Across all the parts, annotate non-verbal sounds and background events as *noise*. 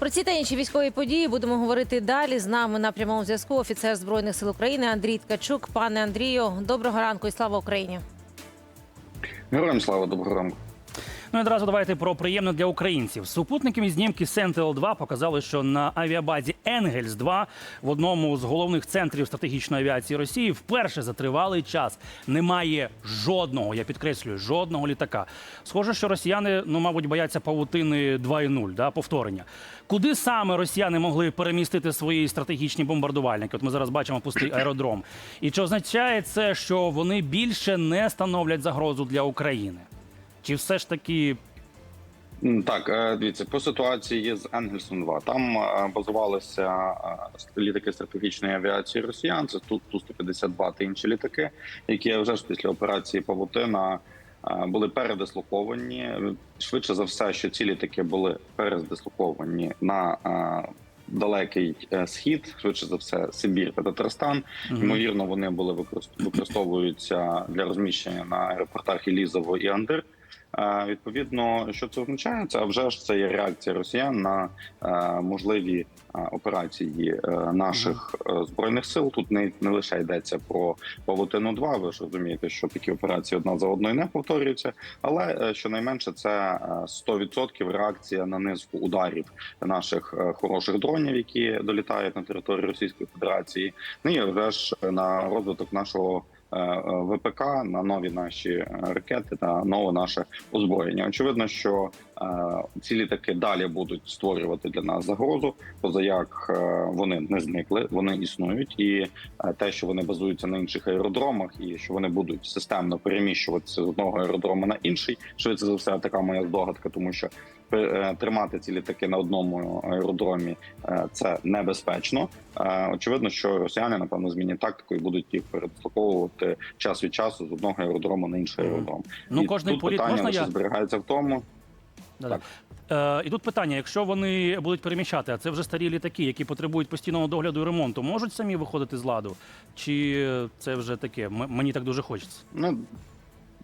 Про ці та інші військові події будемо говорити далі. З нами на прямому зв'язку офіцер збройних сил України Андрій Ткачук. Пане Андрію, доброго ранку і слава Україні. Героям слава доброго ранку. Ну і одразу давайте про приємне для українців. Супутниками знімки Sentinel 2 показали, що на авіабазі Енгельс 2 в одному з головних центрів стратегічної авіації Росії вперше за тривалий час немає жодного, я підкреслюю, жодного літака. Схоже, що росіяни, ну мабуть, бояться павутини 2.0, да, повторення. Куди саме росіяни могли перемістити свої стратегічні бомбардувальники? От ми зараз бачимо пустий аеродром. І чи означає це, що вони більше не становлять загрозу для України? Чи все ж таки Так, е, дивіться, по ситуації з Енгельсом 2 Там е, базувалися е, літаки стратегічної авіації росіян. Це Ту- Ту-152 та інші літаки, які вже ж після операції Павутина були передислоковані. Швидше за все, що ці літаки були передислоковані на далекий схід, швидше за все, Сибір та Татарстан. Ймовірно, вони були використ- використовуються для розміщення на аеропортах Ілізово і Андир. Відповідно, що це означає? Це вже ж це є реакція росіян на е, можливі операції е, наших е, збройних сил. Тут не, не лише йдеться про Павутину 2 Ви ж розумієте, що такі операції одна за одною не повторюються, але щонайменше це е, 100% реакція на низку ударів наших хороших дронів, які долітають на територію Російської Федерації. Ну і вже ж на розвиток нашого ВПК на нові наші е, ракети та нове наше озброєння. Очевидно, що е, ці літаки далі будуть створювати для нас загрозу, поза як е, вони не зникли, вони існують, і е, те, що вони базуються на інших аеродромах, і що вони будуть системно переміщуватися з одного аеродрому на інший, швидше за все, така моя здогадка, тому що е, тримати ці літаки на одному аеродромі е, це небезпечно. Е, Очевидно, що росіяни напевно змінять тактику і будуть їх передислоковувати час від часу з одного аеродрому на інший аеродром. ну і кожний тут політ питання можна я зберігається в тому. Да-да. Е, і тут питання: якщо вони будуть переміщати, а це вже старі літаки, які потребують постійного догляду і ремонту, можуть самі виходити з ладу? Чи це вже таке? М- мені так дуже хочеться. Ну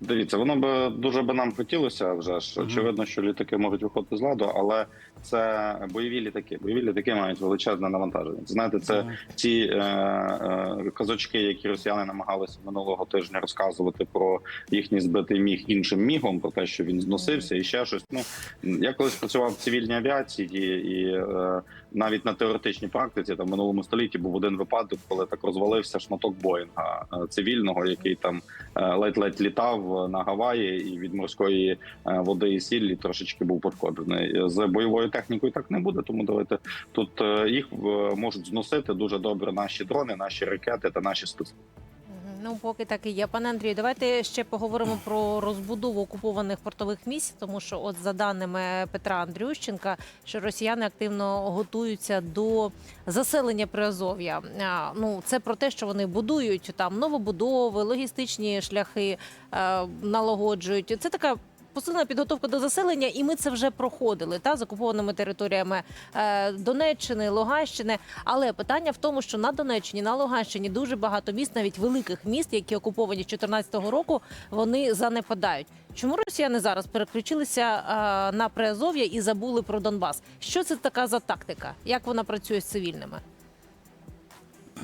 дивіться, воно би дуже би нам хотілося. Вже ж очевидно, що літаки можуть виходити з ладу, але це бойові літаки. Бойові літаки мають величезне навантаження. Знаєте, це ті е, е, казочки, які росіяни намагалися минулого тижня розказувати про їхній збитий міг іншим мігом, про те, що він зносився і ще щось. Ну я колись працював в цивільній авіації, і, е, навіть на теоретичній практиці там в минулому столітті був один випадок, коли так розвалився шматок Боїнга е, цивільного, який там е, ледь-ледь літав на Гаваї, і від морської е, води і сіллі трошечки був пошкоджений. З бойовою технікою так не буде, тому давайте тут е, їх е, можуть зносити дуже добре наші дрони, наші ракети та наші списки. Ну, поки так і є. Пане Андрію, давайте ще поговоримо про розбудову окупованих портових місць, тому що, от за даними Петра Андрющенка, що росіяни активно готуються до заселення Приазов'я. Ну, це про те, що вони будують там новобудови, логістичні шляхи е, налагоджують. Це така. Посилена підготовка до заселення, і ми це вже проходили та з окупованими територіями е, Донеччини, Луганщини. Але питання в тому, що на Донеччині, на Луганщині дуже багато міст, навіть великих міст, які окуповані з 2014 року, вони занепадають. Чому росіяни зараз переключилися е, на Приазов'я і забули про Донбас? Що це така за тактика? Як вона працює з цивільними?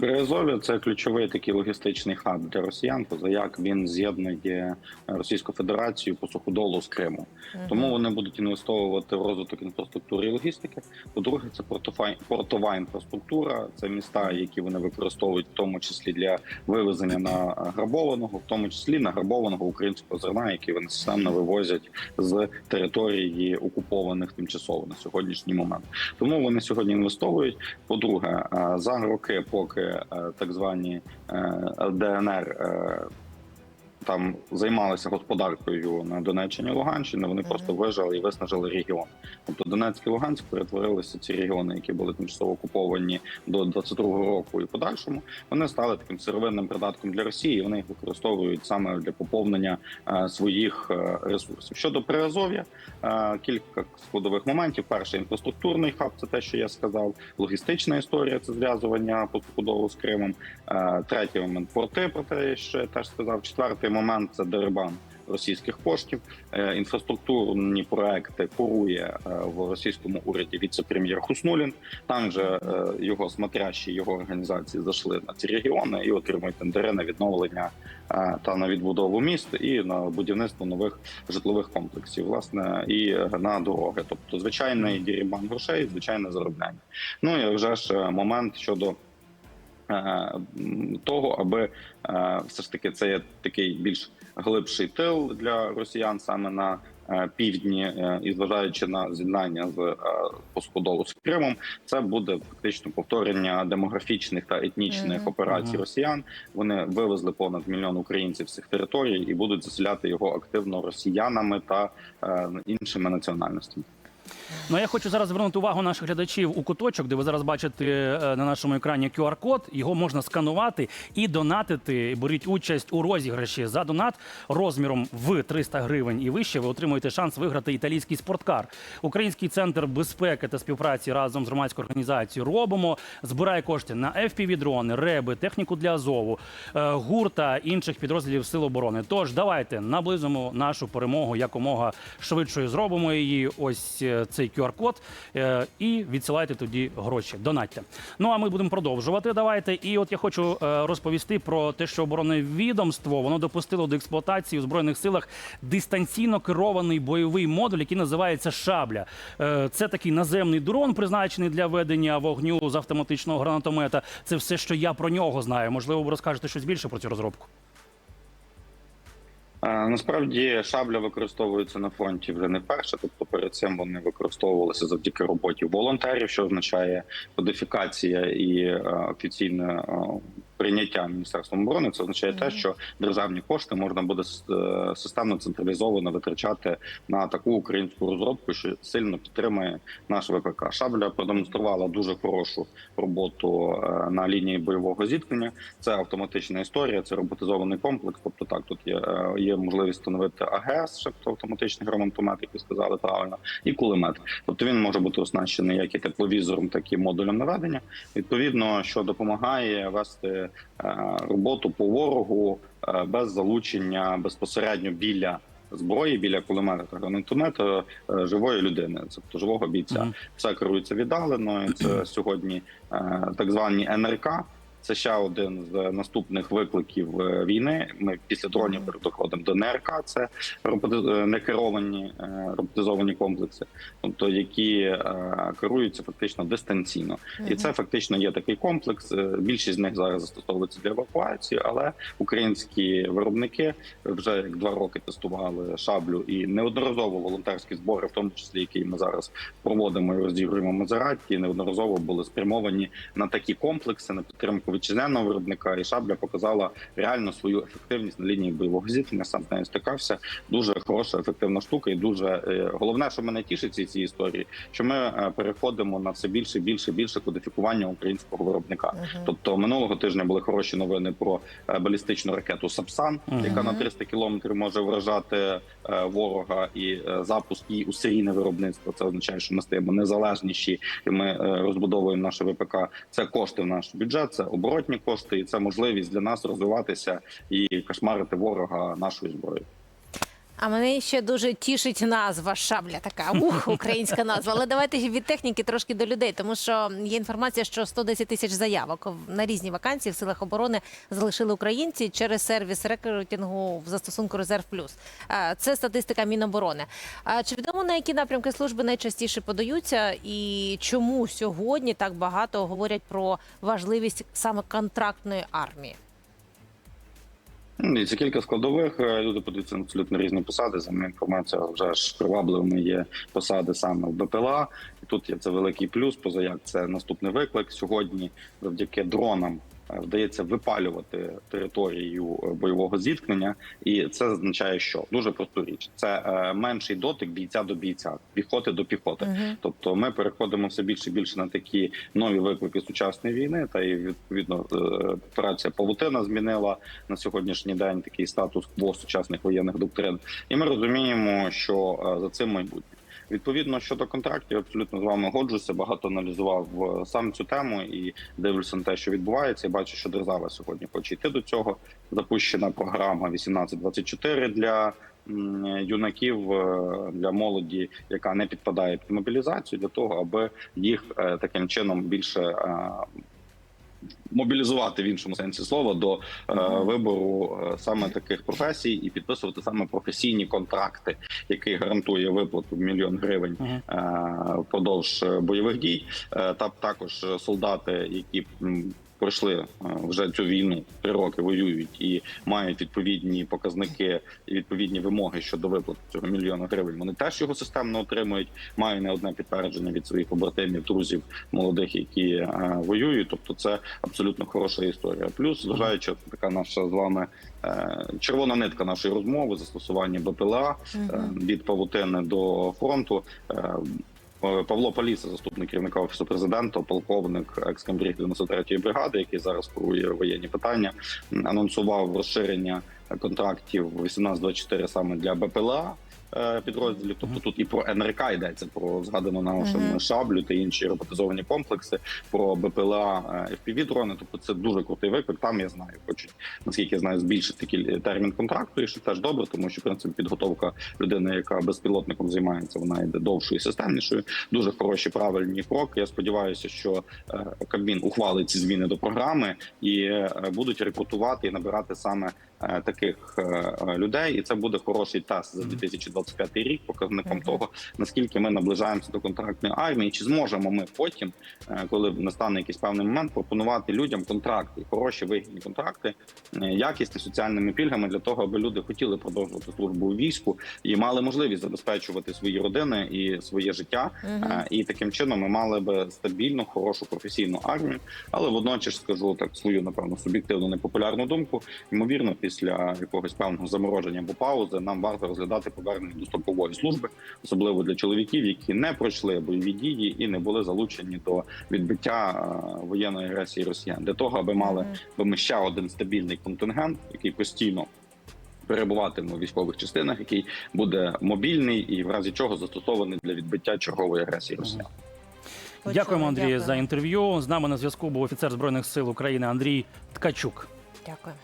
Приазов'я – це ключовий такий логістичний хаб для росіян, поза як він з'єднує Російську Федерацію по суходолу з Криму. Тому вони будуть інвестовувати в розвиток інфраструктури і логістики. По-друге, це портова інфраструктура, це міста, які вони використовують, в тому числі для вивезення на грабованого, в тому числі на грабованого українського зерна, який вони системно вивозять з території окупованих тимчасово на сьогоднішній момент. Тому вони сьогодні інвестовують. По-друге, е, за роки, поки так звані е, ДНР е, там займалися господаркою на Донеччині і Луганщині, вони Мгм. просто вижили і виснажили регіон. Тобто Донецьк і Луганськ перетворилися ці регіони, які були тимчасово окуповані до 22-го року і подальшому. Вони стали таким сировинним придатком для Росії. і Вони їх використовують саме для поповнення е, своїх е, ресурсів. Щодо Приазов'я, е, кілька складових моментів. Перший інфраструктурний хаб, це те, що я сказав. Логістична історія це зв'язування по суходолу з Кримом. Е, Третій момент порти, про те, що я теж сказав. Четвертий момент це Дерибан. російських коштів. Е, Інфраструктурні проекти курує е, в російському уряді віце-прем'єр Хуснулін. Там же е, його смотрящі його організації зайшли на ці регіони і отримують тендери на відновлення та на відбудову міст і на будівництво нових житлових комплексів, власне, і на дороги. Тобто, звичайний дірібан грошей, звичайне заробляння. Ну і вже ж момент щодо. Е, Того, аби е, все ж таки це є такий більш глибший тил для росіян саме на е, півдні, і зважаючи на з'єднання з постходолу з Кримом, це буде фактично повторення демографічних та етнічних Мгм. операцій Мгм. росіян. Вони вивезли понад мільйон українців з цих територій і будуть заселяти його активно росіянами та іншими національностями. Ну, а я хочу зараз звернути увагу наших глядачів у куточок, де ви зараз бачите е, на нашому екрані QR-код. Його можна сканувати і донатити. Беріть участь у розіграші за донат розміром в 300 гривень і вище. Ви отримуєте шанс виграти італійський спорткар. Український центр безпеки та співпраці разом з громадською організацією робимо. Збирає кошти на FPV-дрони, реби, техніку для Азову, е, ГУР та інших підрозділів Сил оборони. Тож давайте наблизимо нашу перемогу якомога швидше. Зробимо її. Ось е, цей QR-код е, і відсилайте тоді гроші. Донатьте. Ну а ми будемо продовжувати. Давайте. І от я хочу е, розповісти про те, що оборонне відомство воно допустило до експлуатації у збройних силах дистанційно керований бойовий модуль, який називається Шабля. Е, Це такий наземний дрон, призначений для ведення вогню з автоматичного гранатомета. Це все, що я про нього знаю. Можливо, ви розкажете щось більше про цю розробку. Насправді шабля використовується на фронті вже не перше. Тобто перед цим вони використовувалися завдяки роботі волонтерів, що означає кодифікація і е, офіційне е, прийняття міністерством оборони. Це означає те, що державні кошти можна буде е, системно централізовано витрачати на таку українську розробку, що сильно підтримує наш ВПК. Шабля продемонструвала дуже хорошу роботу е, на лінії бойового зіткнення. Це автоматична історія, це роботизований комплекс. Тобто, так тут є, е, є можливість встановити АГС, тобто автоматичний гранатомет, як ви сказали правильно, і кулемет. Тобто він може бути оснащений як і тепловізором, так і модулем наведення. Відповідно, що допомагає вести роботу по ворогу е, без залучення безпосередньо біля. Зброї біля кулемета та гранатомета е, живої людини, тобто живого бійця. Все керується віддалено. Це *clears throat* сьогодні е, так звані НРК. Це ще один з наступних викликів е, війни. Ми після дронів переходимо до НРК. Це е, некеровані е, роботизовані комплекси, тобто які керуються фактично дистанційно. І це фактично є такий комплекс. Більшість з них зараз застосовується для евакуації, але українські виробники вже як два роки тестували шаблю і неодноразово волонтерські збори, в тому числі які ми зараз проводимо і розігруємо Мазераті, неодноразово були спрямовані на такі комплекси на підтримку вітчизняного виробника. І шабля показала реально свою ефективність на лінії бойового зіткнення. Сам з нею стикався. Дуже хороша, ефективна штука, і дуже е, головне, що мене тішить ці історії, що ми е, переходимо на все більше, більше, більше кодифікування українського виробника. Мгм. Тобто минулого тижня були хороші новини про е, балістичну ракету Сапсан, Мгм. яка на 300 кілометрів може вражати ворога, і запуск її у серійне виробництво. Це означає, що ми стаємо незалежніші, і ми розбудовуємо наше ВПК. Це кошти в наш бюджет, це оборотні кошти, і це можливість для нас розвиватися і кошмарити ворога нашою зброєю. А мене ще дуже тішить назва шабля, така ух, *laughs* українська назва. Але давайте від техніки трошки до людей, тому що є інформація, що 110 тисяч заявок на різні вакансії в силах оборони залишили українці через сервіс рекрутингу в застосунку Резерв Плюс. Це статистика Міноборони. Чи відомо на які напрямки служби найчастіше подаються, і чому сьогодні так багато говорять про важливість саме контрактної армії? Ну, і Це кілька складових. Е, Люди подивляться на абсолютно різні посади. За моєю інформацією, вже ж привабливими є посади саме в БПЛА. І тут є це великий плюс. Поза як це наступний виклик. Сьогодні завдяки дронам вдається випалювати територію е, бойового зіткнення, і це означає, що дуже просту річ. Це е, менший дотик бійця до бійця, піхоти до піхоти. Мгм. Тобто ми переходимо все більше і більше на такі нові виклики сучасної війни. Та і відповідно е, операція Павутина змінила на сьогоднішній день такий статус кво сучасних воєнних доктрин. І ми розуміємо, що е, за цим майбутнє. Відповідно щодо контрактів, абсолютно з вами годжуся. Багато аналізував е, сам цю тему і дивлюся на те, що відбувається. І бачу, що держава сьогодні хоче йти до цього. Запущена програма 1824 для юнаків е, для молоді, яка не підпадає під мобілізацію, для того, аби їх е, таким чином більше. Мобілізувати в іншому сенсі слова до е, вибору е, саме таких професій і підписувати саме професійні контракти, який гарантує виплату в мільйон гривень е, впродовж бойових дій. Е, Та також солдати, які пройшли е, вже цю війну три роки, воюють і мають відповідні показники і відповідні вимоги щодо виплати цього мільйона гривень. Вони теж його системно отримують. Маю не одне підтвердження від своїх побратимів, друзів молодих, які е, воюють. Тобто, це абсолютно хороша історія. Плюс, зважаючи така наша з вами е, червона нитка нашої розмови, застосування БПЛА від павутини до фронту. Е, Павло Поліса, заступник керівника офісу президента, полковник екскамбріг 93-ї бригади, який зараз курує воєнні питання, анонсував розширення контрактів 18-24 саме для БПЛА. е, Підрозділів, тобто тут і про НРК йдеться про згадану нашим Мгм. шаблю та інші роботизовані комплекси, про БПЛА fpv дрони. Тобто це дуже крутий виклик. Там я знаю, хочуть наскільки я знаю, збільшити термін контракту, і що теж добре, тому що в принципі підготовка людини, яка безпілотником займається, вона йде довшою і системнішою. Дуже хороші правильні кроки. Я сподіваюся, що е, Кабмін ухвалить ці зміни до програми і е, будуть рекрутувати і набирати саме е, таких е, е, людей. І це буде хороший тест за 2025 рік, показником Мгм. того наскільки ми наближаємося до контрактної армії, чи зможемо ми потім, е, коли настане якийсь певний момент, пропонувати людям контракти, хороші вигідні контракти, е, якісні соціальними пільгами для того, аби люди хотіли продовжувати службу у війську і мали можливість забезпечувати свої родини і своє життя. Е, І таким чином ми мали би стабільну, хорошу професійну армію. Але водночас скажу так свою, напевно, суб'єктивну непопулярну думку. Ймовірно, після якогось певного замороження або паузи нам варто розглядати повернення до строкової служби, особливо для чоловіків, які не пройшли бойові дії і не були залучені до відбиття е, воєнної агресії Росіян, для того, аби мали би ми ще один стабільний контингент, який постійно. Перебуватиме у військових частинах, який буде мобільний і в разі чого застосований для відбиття чергової агресії Росіян. Дякуємо, Андрій, дякую. за інтерв'ю. З нами на зв'язку був офіцер збройних сил України Андрій Ткачук. Дякую.